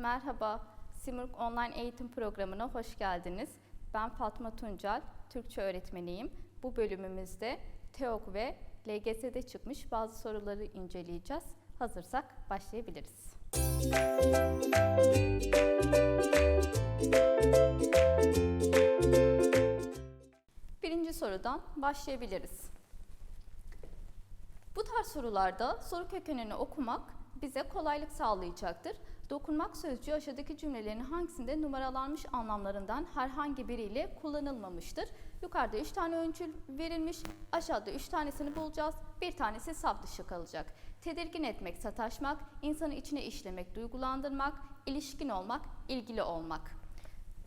Merhaba, Simurg Online Eğitim Programı'na hoş geldiniz. Ben Fatma Tuncel, Türkçe öğretmeniyim. Bu bölümümüzde TEOK ve LGS'de çıkmış bazı soruları inceleyeceğiz. Hazırsak başlayabiliriz. Birinci sorudan başlayabiliriz. Bu tarz sorularda soru kökenini okumak bize kolaylık sağlayacaktır. Dokunmak sözcüğü aşağıdaki cümlelerin hangisinde numaralanmış anlamlarından herhangi biriyle kullanılmamıştır? Yukarıda 3 tane öncül verilmiş, aşağıda 3 tanesini bulacağız. Bir tanesi saf dışı kalacak. Tedirgin etmek, sataşmak, insanı içine işlemek, duygulandırmak, ilişkin olmak, ilgili olmak.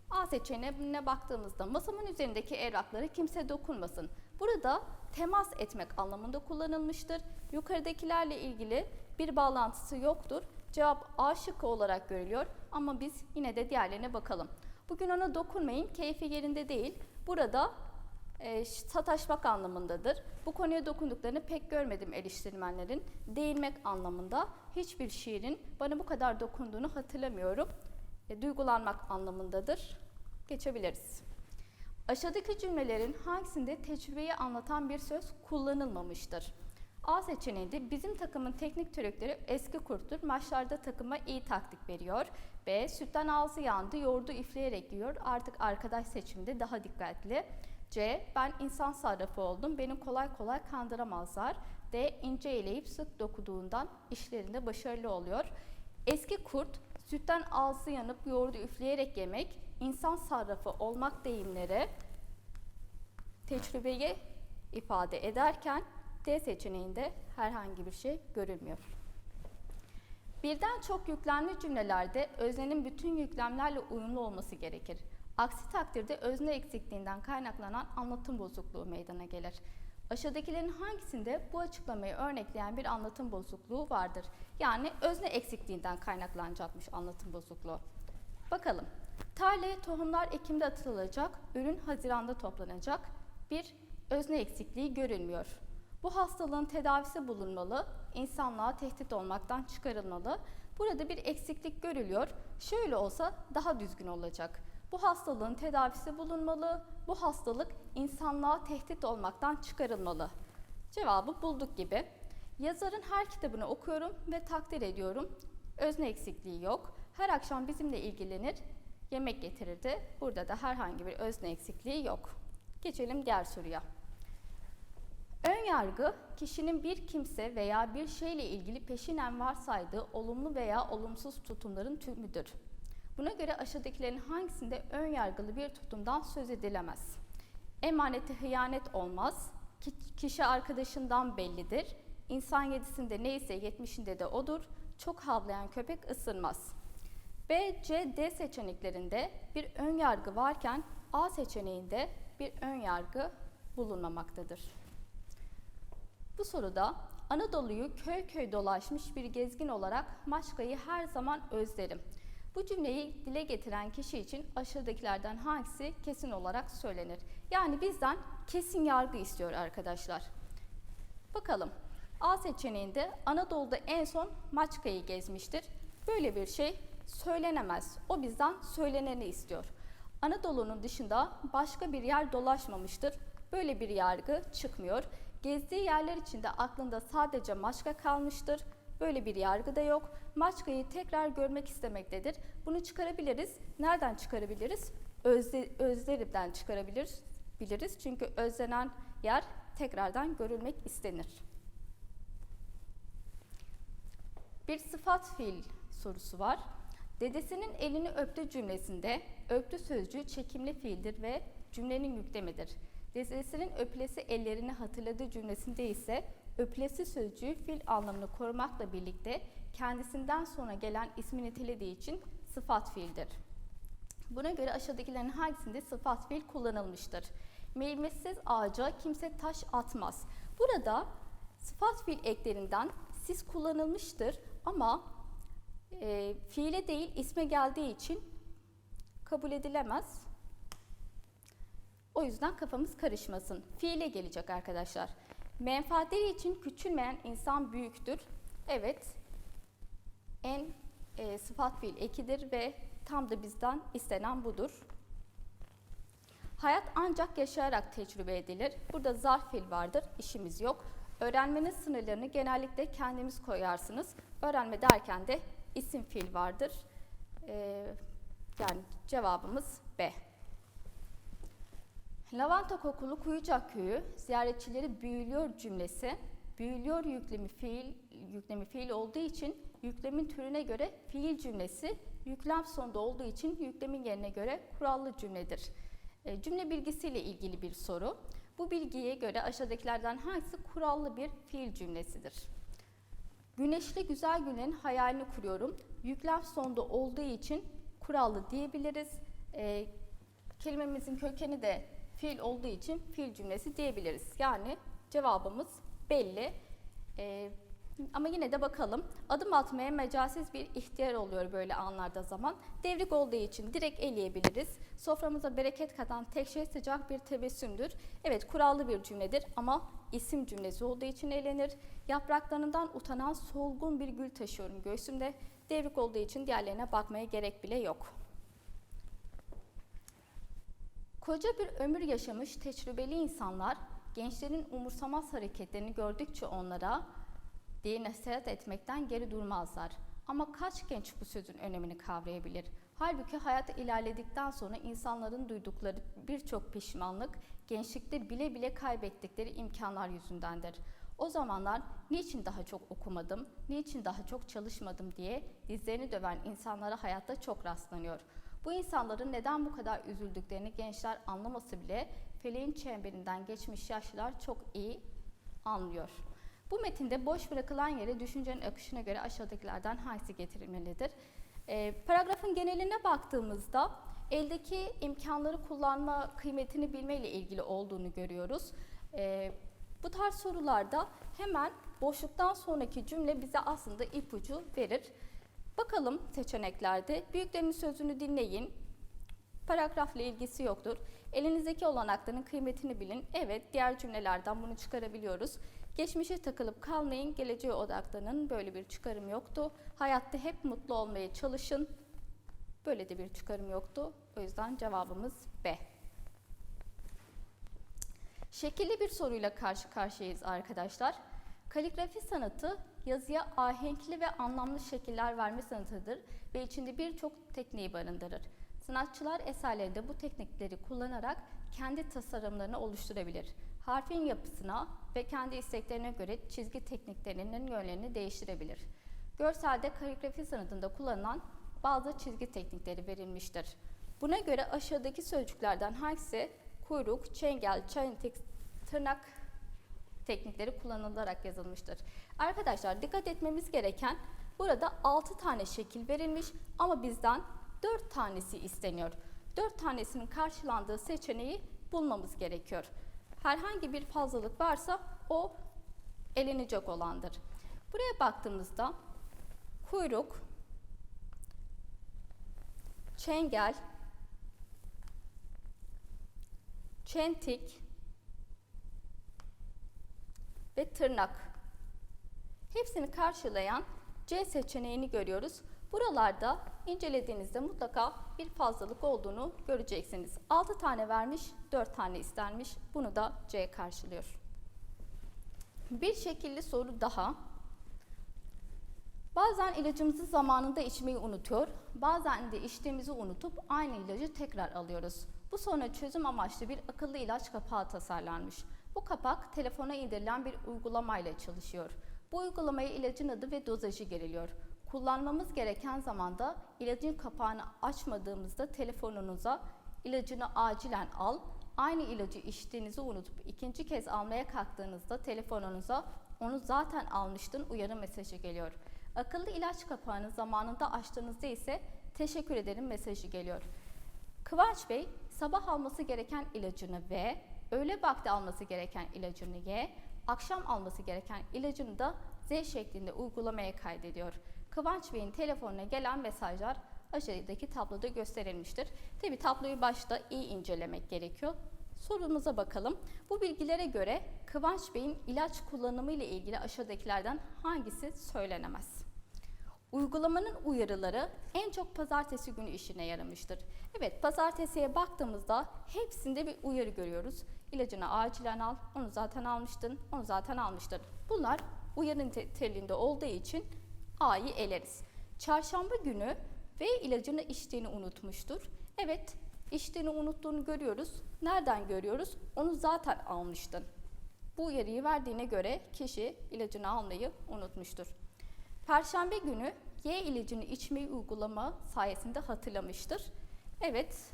A seçeneğine baktığımızda masamın üzerindeki evraklara kimse dokunmasın. Burada temas etmek anlamında kullanılmıştır. Yukarıdakilerle ilgili bir bağlantısı yoktur. Cevap A şıkkı olarak görülüyor ama biz yine de diğerlerine bakalım. Bugün ona dokunmayın, keyfi yerinde değil. Burada e, sataşmak anlamındadır. Bu konuya dokunduklarını pek görmedim eleştirmenlerin. Değinmek anlamında hiçbir şiirin bana bu kadar dokunduğunu hatırlamıyorum. E, duygulanmak anlamındadır. Geçebiliriz. Aşağıdaki cümlelerin hangisinde tecrübeyi anlatan bir söz kullanılmamıştır? A seçeneğinde bizim takımın teknik direktörü eski kurttur. Maçlarda takıma iyi taktik veriyor. B. Sütten ağzı yandı, yoğurdu üfleyerek yiyor. Artık arkadaş seçiminde daha dikkatli. C. Ben insan sarrafı oldum. Beni kolay kolay kandıramazlar. D. ince eleyip sık dokuduğundan işlerinde başarılı oluyor. Eski kurt, sütten ağzı yanıp yoğurdu üfleyerek yemek, insan sarrafı olmak deyimleri tecrübeyi ifade ederken D seçeneğinde herhangi bir şey görülmüyor. Birden çok yüklemli cümlelerde öznenin bütün yüklemlerle uyumlu olması gerekir. Aksi takdirde özne eksikliğinden kaynaklanan anlatım bozukluğu meydana gelir. Aşağıdakilerin hangisinde bu açıklamayı örnekleyen bir anlatım bozukluğu vardır? Yani özne eksikliğinden kaynaklanacakmış anlatım bozukluğu. Bakalım. Tarlaya tohumlar Ekim'de atılacak, ürün Haziran'da toplanacak. Bir özne eksikliği görülmüyor. Bu hastalığın tedavisi bulunmalı, insanlığa tehdit olmaktan çıkarılmalı. Burada bir eksiklik görülüyor. Şöyle olsa daha düzgün olacak. Bu hastalığın tedavisi bulunmalı, bu hastalık insanlığa tehdit olmaktan çıkarılmalı. Cevabı bulduk gibi. Yazarın her kitabını okuyorum ve takdir ediyorum. Özne eksikliği yok. Her akşam bizimle ilgilenir, yemek getirirdi. Burada da herhangi bir özne eksikliği yok. Geçelim diğer soruya. Ön yargı, kişinin bir kimse veya bir şeyle ilgili peşinen varsaydığı olumlu veya olumsuz tutumların tümüdür. Buna göre aşağıdakilerin hangisinde ön yargılı bir tutumdan söz edilemez? Emanete hıyanet olmaz, kişi arkadaşından bellidir, insan yedisinde neyse yetmişinde de odur, çok havlayan köpek ısırmaz. B, C, D seçeneklerinde bir ön yargı varken A seçeneğinde bir ön yargı bulunmamaktadır. Bu soruda Anadolu'yu köy köy dolaşmış bir gezgin olarak Maçka'yı her zaman özlerim. Bu cümleyi dile getiren kişi için aşağıdakilerden hangisi kesin olarak söylenir? Yani bizden kesin yargı istiyor arkadaşlar. Bakalım. A seçeneğinde Anadolu'da en son Maçka'yı gezmiştir. Böyle bir şey söylenemez. O bizden söyleneni istiyor. Anadolu'nun dışında başka bir yer dolaşmamıştır. Böyle bir yargı çıkmıyor. Gezdiği yerler içinde aklında sadece Maçka kalmıştır. Böyle bir yargı da yok. Maçka'yı tekrar görmek istemektedir. Bunu çıkarabiliriz. Nereden çıkarabiliriz? Özle, özlerimden çıkarabiliriz. Biliriz. Çünkü özlenen yer tekrardan görülmek istenir. Bir sıfat fiil sorusu var. Dedesinin elini öptü cümlesinde öptü sözcüğü çekimli fiildir ve cümlenin yüklemidir. Dedesinin öpülesi ellerini hatırladığı cümlesinde ise öpülesi sözcüğü fiil anlamını korumakla birlikte kendisinden sonra gelen ismi nitelediği için sıfat fiildir. Buna göre aşağıdakilerin hangisinde sıfat fiil kullanılmıştır? Meyvesiz ağaca kimse taş atmaz. Burada sıfat fiil eklerinden siz kullanılmıştır ama e, fiile değil isme geldiği için kabul edilemez. O yüzden kafamız karışmasın. Fiile gelecek arkadaşlar. Menfaatleri için küçülmeyen insan büyüktür. Evet, en e, sıfat fiil ekidir ve tam da bizden istenen budur. Hayat ancak yaşayarak tecrübe edilir. Burada zarf fiil vardır, işimiz yok. Öğrenmenin sınırlarını genellikle kendimiz koyarsınız. Öğrenme derken de isim fiil vardır. Ee, yani cevabımız B. Lavanta kokulu Kuyucak köyü ziyaretçileri büyülüyor cümlesi. Büyülüyor yüklemi fiil yüklemi fiil olduğu için yüklemin türüne göre fiil cümlesi, yüklem sonunda olduğu için yüklemin yerine göre kurallı cümledir. E, cümle bilgisiyle ilgili bir soru. Bu bilgiye göre aşağıdakilerden hangisi kurallı bir fiil cümlesidir? Güneşli güzel günlerin hayalini kuruyorum. Yüklem sonunda olduğu için kurallı diyebiliriz. E, kelimemizin kökeni de fiil olduğu için fiil cümlesi diyebiliriz. Yani cevabımız belli. E, ama yine de bakalım. Adım atmaya mecasiz bir ihtiyar oluyor böyle anlarda zaman. Devrik olduğu için direkt eleyebiliriz. Soframıza bereket katan tek şey sıcak bir tebessümdür. Evet kurallı bir cümledir ama isim cümlesi olduğu için elenir. Yapraklarından utanan solgun bir gül taşıyorum göğsümde. Devrik olduğu için diğerlerine bakmaya gerek bile yok. Koca bir ömür yaşamış tecrübeli insanlar gençlerin umursamaz hareketlerini gördükçe onlara diye nasihat etmekten geri durmazlar. Ama kaç genç bu sözün önemini kavrayabilir? Halbuki hayat ilerledikten sonra insanların duydukları birçok pişmanlık gençlikte bile bile kaybettikleri imkanlar yüzündendir. O zamanlar niçin daha çok okumadım, niçin daha çok çalışmadım diye dizlerini döven insanlara hayatta çok rastlanıyor. Bu insanların neden bu kadar üzüldüklerini gençler anlaması bile feleğin çemberinden geçmiş yaşlılar çok iyi anlıyor. Bu metinde boş bırakılan yere düşüncenin akışına göre aşağıdakilerden hangisi getirilmelidir? E, paragrafın geneline baktığımızda eldeki imkanları kullanma kıymetini bilme ile ilgili olduğunu görüyoruz. E, bu tarz sorularda hemen boşluktan sonraki cümle bize aslında ipucu verir. Bakalım seçeneklerde büyüklerin sözünü dinleyin. Paragrafla ilgisi yoktur. Elinizdeki olanakların kıymetini bilin. Evet, diğer cümlelerden bunu çıkarabiliyoruz. Geçmişe takılıp kalmayın, geleceğe odaklanın. Böyle bir çıkarım yoktu. Hayatta hep mutlu olmaya çalışın. Böyle de bir çıkarım yoktu. O yüzden cevabımız B. Şekilli bir soruyla karşı karşıyayız arkadaşlar. Kaligrafi sanatı yazıya ahenkli ve anlamlı şekiller verme sanatıdır ve içinde birçok tekniği barındırır. Sanatçılar eserlerinde bu teknikleri kullanarak kendi tasarımlarını oluşturabilir. Harfin yapısına ve kendi isteklerine göre çizgi tekniklerinin yönlerini değiştirebilir. Görselde kaligrafi sanatında kullanılan bazı çizgi teknikleri verilmiştir. Buna göre aşağıdaki sözcüklerden hangisi kuyruk, çengel, çentik, tırnak teknikleri kullanılarak yazılmıştır. Arkadaşlar dikkat etmemiz gereken burada 6 tane şekil verilmiş ama bizden 4 tanesi isteniyor. 4 tanesinin karşılandığı seçeneği bulmamız gerekiyor. Herhangi bir fazlalık varsa o elenecek olandır. Buraya baktığımızda kuyruk, çengel, çentik ve tırnak. Hepsini karşılayan C seçeneğini görüyoruz. Buralarda incelediğinizde mutlaka bir fazlalık olduğunu göreceksiniz. 6 tane vermiş, 4 tane istenmiş. Bunu da C karşılıyor. Bir şekilli soru daha. Bazen ilacımızı zamanında içmeyi unutuyor, bazen de içtiğimizi unutup aynı ilacı tekrar alıyoruz. Bu soruna çözüm amaçlı bir akıllı ilaç kapağı tasarlanmış. Bu kapak telefona indirilen bir uygulamayla çalışıyor. Bu uygulamaya ilacın adı ve dozajı giriliyor. Kullanmamız gereken zamanda ilacın kapağını açmadığımızda telefonunuza ilacını acilen al, aynı ilacı içtiğinizi unutup ikinci kez almaya kalktığınızda telefonunuza onu zaten almıştın uyarı mesajı geliyor. Akıllı ilaç kapağını zamanında açtığınızda ise teşekkür ederim mesajı geliyor. Kıvanç Bey sabah alması gereken ilacını ve öğle vakti alması gereken ilacını Y, akşam alması gereken ilacını da Z şeklinde uygulamaya kaydediyor. Kıvanç Bey'in telefonuna gelen mesajlar aşağıdaki tabloda gösterilmiştir. Tabi tabloyu başta iyi incelemek gerekiyor. Sorumuza bakalım. Bu bilgilere göre Kıvanç Bey'in ilaç kullanımı ile ilgili aşağıdakilerden hangisi söylenemez? Uygulamanın uyarıları en çok pazartesi günü işine yaramıştır. Evet, pazartesiye baktığımızda hepsinde bir uyarı görüyoruz. İlacını acilen al, onu zaten almıştın, onu zaten almıştın. Bunlar uyarı niteliğinde olduğu için A'yı eleriz. Çarşamba günü ve ilacını içtiğini unutmuştur. Evet, içtiğini unuttuğunu görüyoruz. Nereden görüyoruz? Onu zaten almıştın. Bu uyarıyı verdiğine göre kişi ilacını almayı unutmuştur. Perşembe günü Y ilacını içmeyi uygulama sayesinde hatırlamıştır. Evet,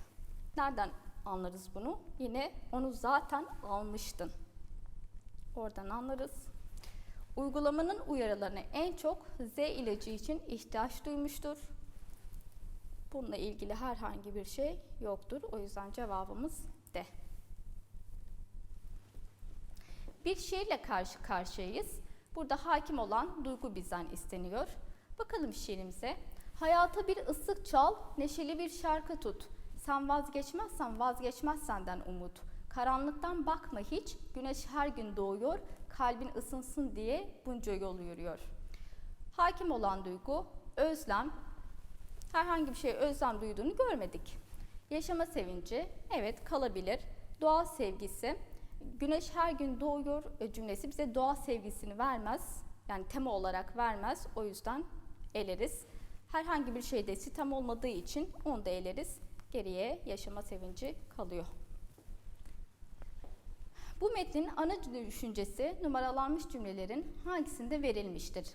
nereden anlarız bunu? Yine onu zaten almıştın. Oradan anlarız. Uygulamanın uyarılarına en çok Z ilacı için ihtiyaç duymuştur. Bununla ilgili herhangi bir şey yoktur. O yüzden cevabımız D. Bir şiirle karşı karşıyayız. Burada hakim olan duygu bizden isteniyor. Bakalım şiirimize. Hayata bir ıslık çal, neşeli bir şarkı tut. Sen vazgeçmezsen vazgeçmez senden umut. Karanlıktan bakma hiç, güneş her gün doğuyor, kalbin ısınsın diye bunca yol yürüyor. Hakim olan duygu, özlem, herhangi bir şey özlem duyduğunu görmedik. Yaşama sevinci, evet kalabilir. Doğa sevgisi, güneş her gün doğuyor e, cümlesi bize doğa sevgisini vermez. Yani tema olarak vermez. O yüzden eleriz. Herhangi bir şeyde sitem olmadığı için onu da eleriz. Geriye yaşama sevinci kalıyor. Bu metnin ana düşüncesi numaralanmış cümlelerin hangisinde verilmiştir?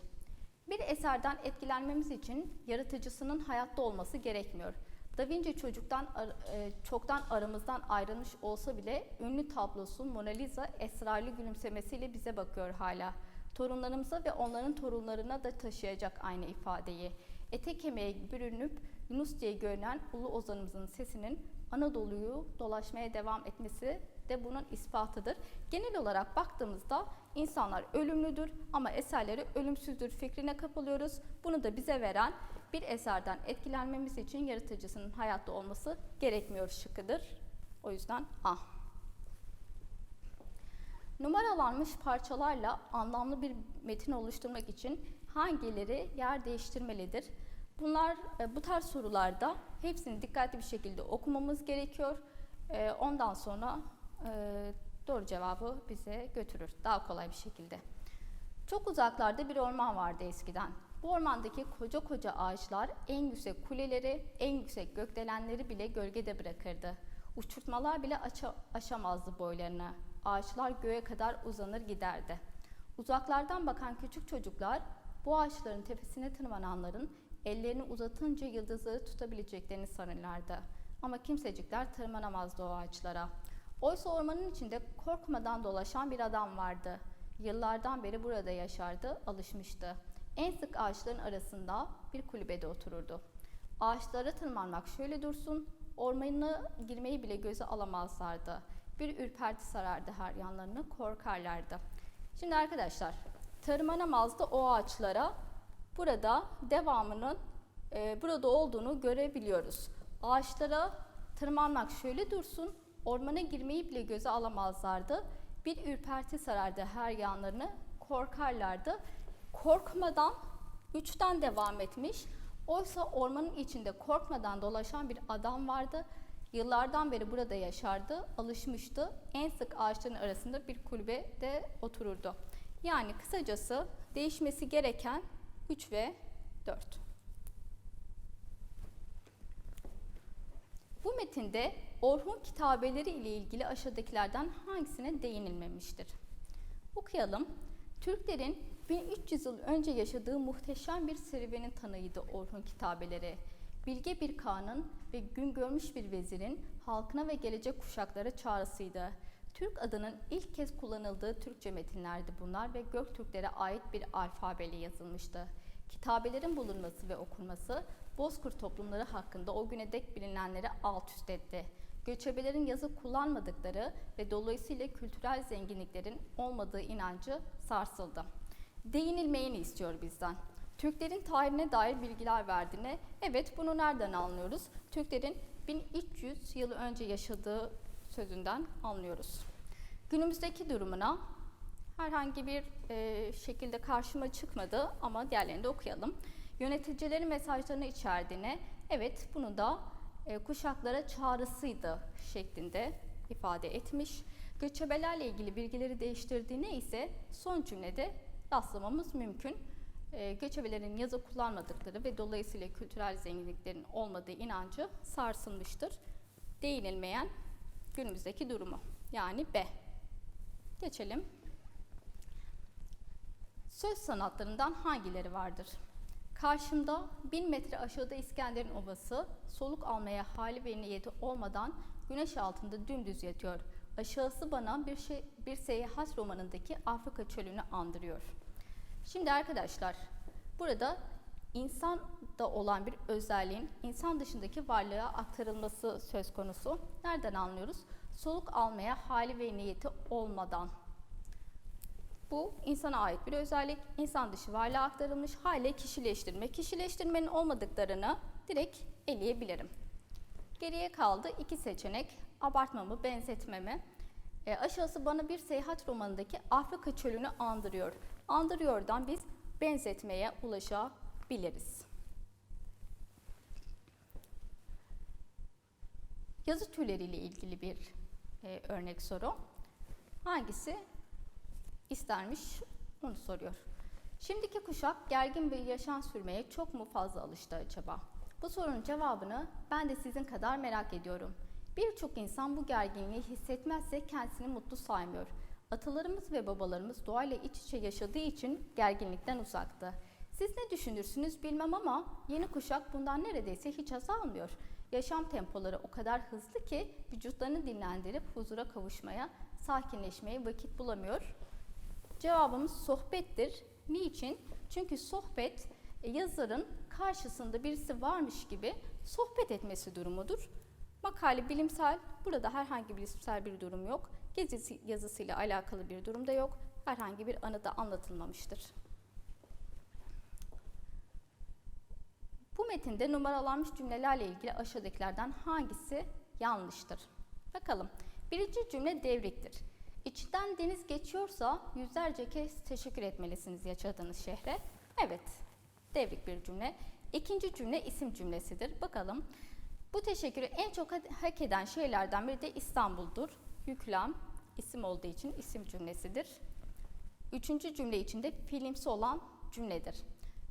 Bir eserden etkilenmemiz için yaratıcısının hayatta olması gerekmiyor. Da Vinci çocuktan e, çoktan aramızdan ayrılmış olsa bile ünlü tablosu Mona Lisa esrarlı gülümsemesiyle bize bakıyor hala. Torunlarımıza ve onların torunlarına da taşıyacak aynı ifadeyi. Ete kemiğe bürünüp Yunus diye görünen ulu ozanımızın sesinin Anadolu'yu dolaşmaya devam etmesi de bunun ispatıdır. Genel olarak baktığımızda insanlar ölümlüdür ama eserleri ölümsüzdür fikrine kapılıyoruz. Bunu da bize veren bir eserden etkilenmemiz için yaratıcısının hayatta olması gerekmiyor şıkkıdır. O yüzden A. Numaralanmış parçalarla anlamlı bir metin oluşturmak için hangileri yer değiştirmelidir? Bunlar e, bu tarz sorularda hepsini dikkatli bir şekilde okumamız gerekiyor. E, ondan sonra doğru cevabı bize götürür daha kolay bir şekilde. Çok uzaklarda bir orman vardı eskiden. Bu ormandaki koca koca ağaçlar en yüksek kuleleri, en yüksek gökdelenleri bile gölgede bırakırdı. Uçurtmalar bile aça, aşamazdı boylarını. Ağaçlar göğe kadar uzanır giderdi. Uzaklardan bakan küçük çocuklar bu ağaçların tepesine tırmananların ellerini uzatınca yıldızları tutabileceklerini sanırlardı. Ama kimsecikler tırmanamazdı o ağaçlara. Oysa ormanın içinde korkmadan dolaşan bir adam vardı. Yıllardan beri burada yaşardı, alışmıştı. En sık ağaçların arasında bir kulübede otururdu. Ağaçlara tırmanmak şöyle dursun, ormanına girmeyi bile göze alamazlardı. Bir ürperti sarardı her yanlarını, korkarlardı. Şimdi arkadaşlar, tırmanamazdı o ağaçlara. Burada devamının e, burada olduğunu görebiliyoruz. Ağaçlara tırmanmak şöyle dursun, ormana girmeyi bile göze alamazlardı. Bir ürperti sarardı her yanlarını, korkarlardı. Korkmadan üçten devam etmiş. Oysa ormanın içinde korkmadan dolaşan bir adam vardı. Yıllardan beri burada yaşardı, alışmıştı. En sık ağaçların arasında bir kulübede otururdu. Yani kısacası değişmesi gereken 3 ve 4. Bu metinde Orhun kitabeleri ile ilgili aşağıdakilerden hangisine değinilmemiştir? Okuyalım. Türklerin 1300 yıl önce yaşadığı muhteşem bir serüvenin tanığıydı Orhun kitabeleri. Bilge bir kağanın ve gün görmüş bir vezirin halkına ve gelecek kuşaklara çağrısıydı. Türk adının ilk kez kullanıldığı Türkçe metinlerdi bunlar ve Göktürklere ait bir alfabeyle yazılmıştı. Kitabelerin bulunması ve okunması Bozkurt toplumları hakkında o güne dek bilinenleri alt üst etti. Göçebelerin yazı kullanmadıkları ve dolayısıyla kültürel zenginliklerin olmadığı inancı sarsıldı. Değinilmeyeni istiyor bizden. Türklerin tarihine dair bilgiler verdiğine, evet bunu nereden anlıyoruz? Türklerin 1300 yıl önce yaşadığı sözünden anlıyoruz. Günümüzdeki durumuna herhangi bir e, şekilde karşıma çıkmadı ama diğerlerini de okuyalım. Yöneticilerin mesajlarını içerdiğine, evet bunu da e, kuşaklara çağrısıydı şeklinde ifade etmiş. Göçebelerle ilgili bilgileri değiştirdiğine ise son cümlede rastlamamız mümkün. E, göçebelerin yazı kullanmadıkları ve dolayısıyla kültürel zenginliklerin olmadığı inancı sarsılmıştır. Değinilmeyen günümüzdeki durumu. Yani B. Geçelim. Söz sanatlarından hangileri vardır? Karşımda bin metre aşağıda İskender'in ovası, soluk almaya hali ve niyeti olmadan güneş altında dümdüz yatıyor. Aşağısı bana bir, şey, bir seyahat romanındaki Afrika çölünü andırıyor. Şimdi arkadaşlar, burada insan da olan bir özelliğin insan dışındaki varlığa aktarılması söz konusu. Nereden anlıyoruz? Soluk almaya hali ve niyeti olmadan bu insana ait bir özellik. İnsan dışı varlığa aktarılmış hale kişileştirme. Kişileştirmenin olmadıklarını direkt eleyebilirim. Geriye kaldı iki seçenek. Abartma mı, benzetme mi? E, aşağısı bana bir seyahat romanındaki Afrika çölünü andırıyor. Andırıyordan biz benzetmeye ulaşabiliriz. Yazı türleriyle ilgili bir e, örnek soru. Hangisi istermiş onu soruyor. Şimdiki kuşak gergin bir yaşam sürmeye çok mu fazla alıştı acaba? Bu sorunun cevabını ben de sizin kadar merak ediyorum. Birçok insan bu gerginliği hissetmezse kendisini mutlu saymıyor. Atalarımız ve babalarımız doğayla iç içe yaşadığı için gerginlikten uzaktı. Siz ne düşünürsünüz bilmem ama yeni kuşak bundan neredeyse hiç haz almıyor. Yaşam tempoları o kadar hızlı ki vücutlarını dinlendirip huzura kavuşmaya, sakinleşmeye vakit bulamıyor. Cevabımız sohbettir. Niçin? Çünkü sohbet e, yazarın karşısında birisi varmış gibi sohbet etmesi durumudur. Makale bilimsel, burada herhangi bilimsel bir durum yok. Gezi yazısıyla alakalı bir durum da yok. Herhangi bir anı da anlatılmamıştır. Bu metinde numaralanmış cümlelerle ilgili aşağıdakilerden hangisi yanlıştır? Bakalım. Birinci cümle devriktir. İçinden deniz geçiyorsa yüzlerce kez teşekkür etmelisiniz yaşadığınız şehre. Evet, devrik bir cümle. İkinci cümle isim cümlesidir. Bakalım. Bu teşekkürü en çok hak eden şeylerden biri de İstanbul'dur. Yüklem, isim olduğu için isim cümlesidir. Üçüncü cümle içinde fiilimsi olan cümledir.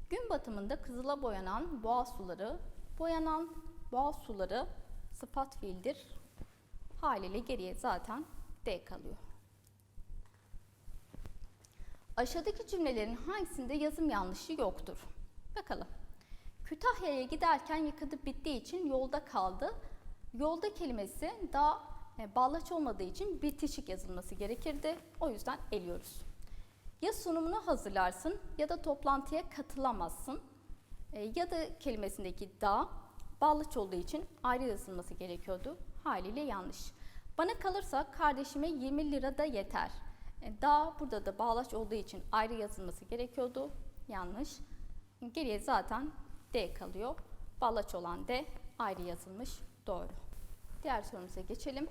Gün batımında kızıla boyanan boğaz suları, boyanan boğaz suları sıfat fiildir. Haliyle geriye zaten D kalıyor. Aşağıdaki cümlelerin hangisinde yazım yanlışı yoktur? Bakalım. Kütahya'ya giderken yıkadı bittiği için yolda kaldı. Yolda kelimesi daha e, bağlaç olmadığı için bitişik yazılması gerekirdi. O yüzden eliyoruz. Ya sunumunu hazırlarsın ya da toplantıya katılamazsın. E, ya da kelimesindeki da bağlaç olduğu için ayrı yazılması gerekiyordu. Haliyle yanlış. Bana kalırsa kardeşime 20 lira da yeter. E, da burada da bağlaç olduğu için ayrı yazılması gerekiyordu. Yanlış. Geriye zaten D kalıyor. Bağlaç olan D ayrı yazılmış. Doğru. Diğer sorumuza geçelim.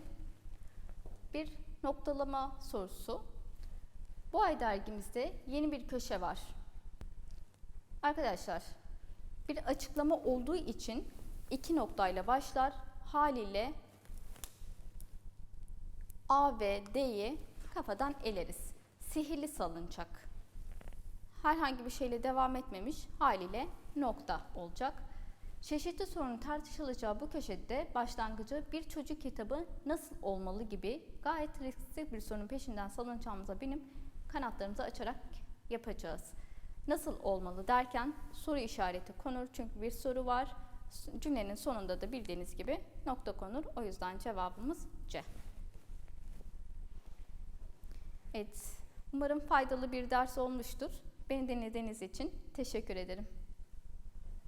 Bir noktalama sorusu. Bu ay dergimizde yeni bir köşe var. Arkadaşlar, bir açıklama olduğu için iki noktayla başlar. Haliyle A ve D'yi kafadan eleriz. Sihirli salıncak. Herhangi bir şeyle devam etmemiş haliyle nokta olacak. Çeşitli sorunun tartışılacağı bu köşede başlangıcı bir çocuk kitabı nasıl olmalı gibi gayet riskli bir sorunun peşinden salıncağımıza binip kanatlarımızı açarak yapacağız. Nasıl olmalı derken soru işareti konur çünkü bir soru var. Cümlenin sonunda da bildiğiniz gibi nokta konur. O yüzden cevabımız C. Evet, umarım faydalı bir ders olmuştur. Beni dinlediğiniz için teşekkür ederim.